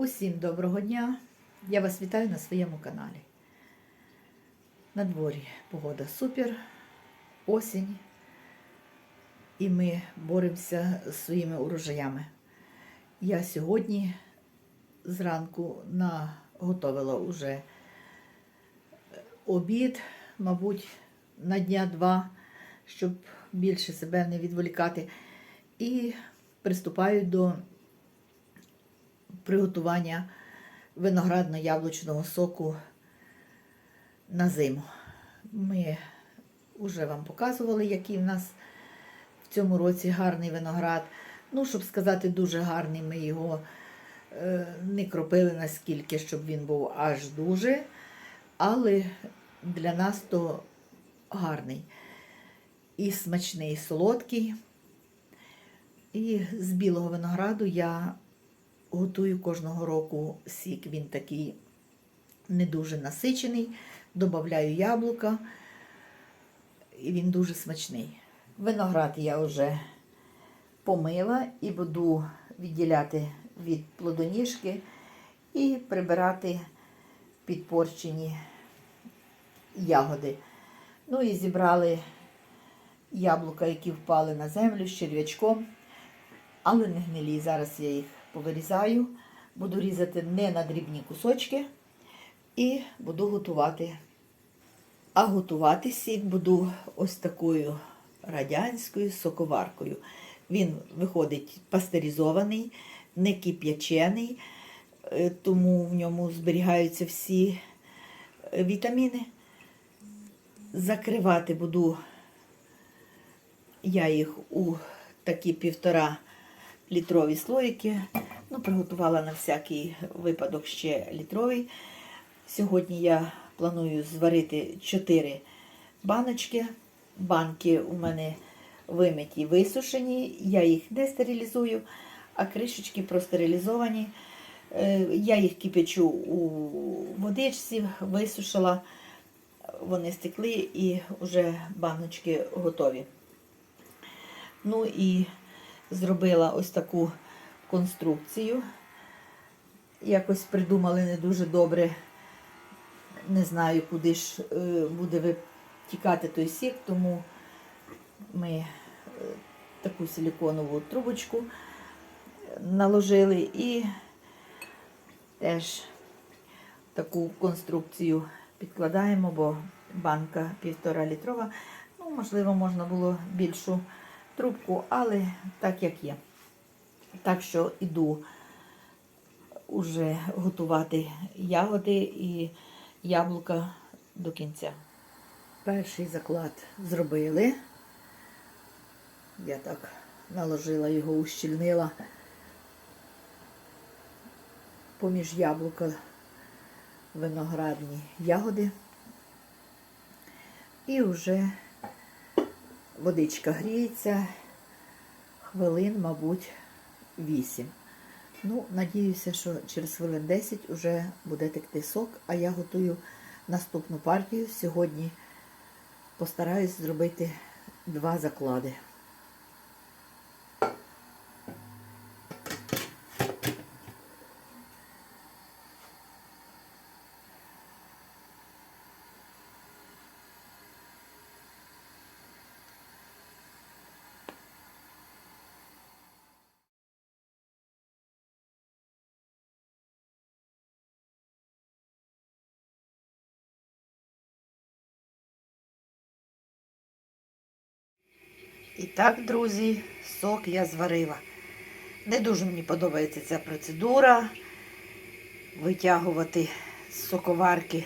Усім доброго дня! Я вас вітаю на своєму каналі. На дворі погода супер, осінь, і ми боремося з своїми урожаями. Я сьогодні зранку наготовила уже обід, мабуть, на дня два, щоб більше себе не відволікати. І приступаю до приготування виноградно-яблучного соку на зиму. Ми вже вам показували, який в нас в цьому році гарний виноград. Ну, щоб сказати, дуже гарний, ми його е, не кропили наскільки, щоб він був аж дуже. Але для нас то гарний. І смачний, і солодкий. І з білого винограду я готую кожного року сік. Він такий не дуже насичений. Добавляю яблука, і він дуже смачний. Виноград я вже помила і буду відділяти від плодоніжки і прибирати підпорчені ягоди. Ну і зібрали яблука, які впали на землю з черв'ячком, але не гнилі. Зараз я їх повирізаю, буду різати не на дрібні кусочки і буду готувати. А готувати сік буду ось такою радянською соковаркою. Він виходить пастеризований, не кип'ячений, е, тому в ньому зберігаються всі е, вітаміни. Закривати буду я їх у такі півтора літрові слоїки. Ну, приготувала на всякий випадок ще літровий. Сьогодні я планую зварити 4 баночки. Банки у мене вимиті, висушені, я їх не стерилізую, а кришечки простерилізовані. Е, Я їх кипячу у водичці, висушила, вони стекли і вже баночки готові. Ну і зробила ось таку конструкцію. Якось придумали не дуже добре. Не знаю, куди ж е, буде витікати той сік, тому ми е, таку силіконову трубочку наложили і теж таку конструкцію підкладаємо, бо банка півтора літрова. Ну, можливо, можна було більшу трубку, але так як є. Так що іду уже готувати ягоди і яблука до кінця. Перший заклад зробили. Я так наложила його, ущільнила поміж яблука виноградні ягоди. І вже водичка гріється хвилин, мабуть, 8. Ну, надіюся, що через хвилин 10 вже буде текти сок, а я готую наступну партію. Сьогодні постараюсь зробити два заклади. І так, друзі, сок я зварила. Не дуже мені подобається ця процедура. Витягувати з соковарки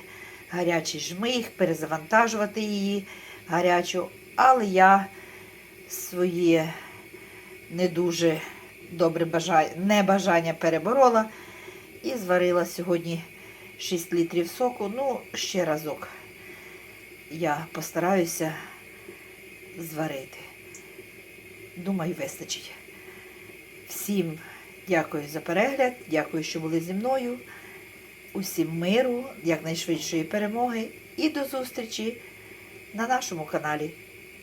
гарячий жмих, перезавантажувати її гарячу. Але я своє не дуже добре бажання, небажання переборола і зварила сьогодні 6 літрів соку. Ну, ще разок я постараюся зварити. Думаю, вистачить. Всім дякую за перегляд, дякую, що були зі мною. Усім миру, якнайшвидшої перемоги і до зустрічі на нашому каналі.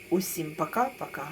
Усім пока-пока.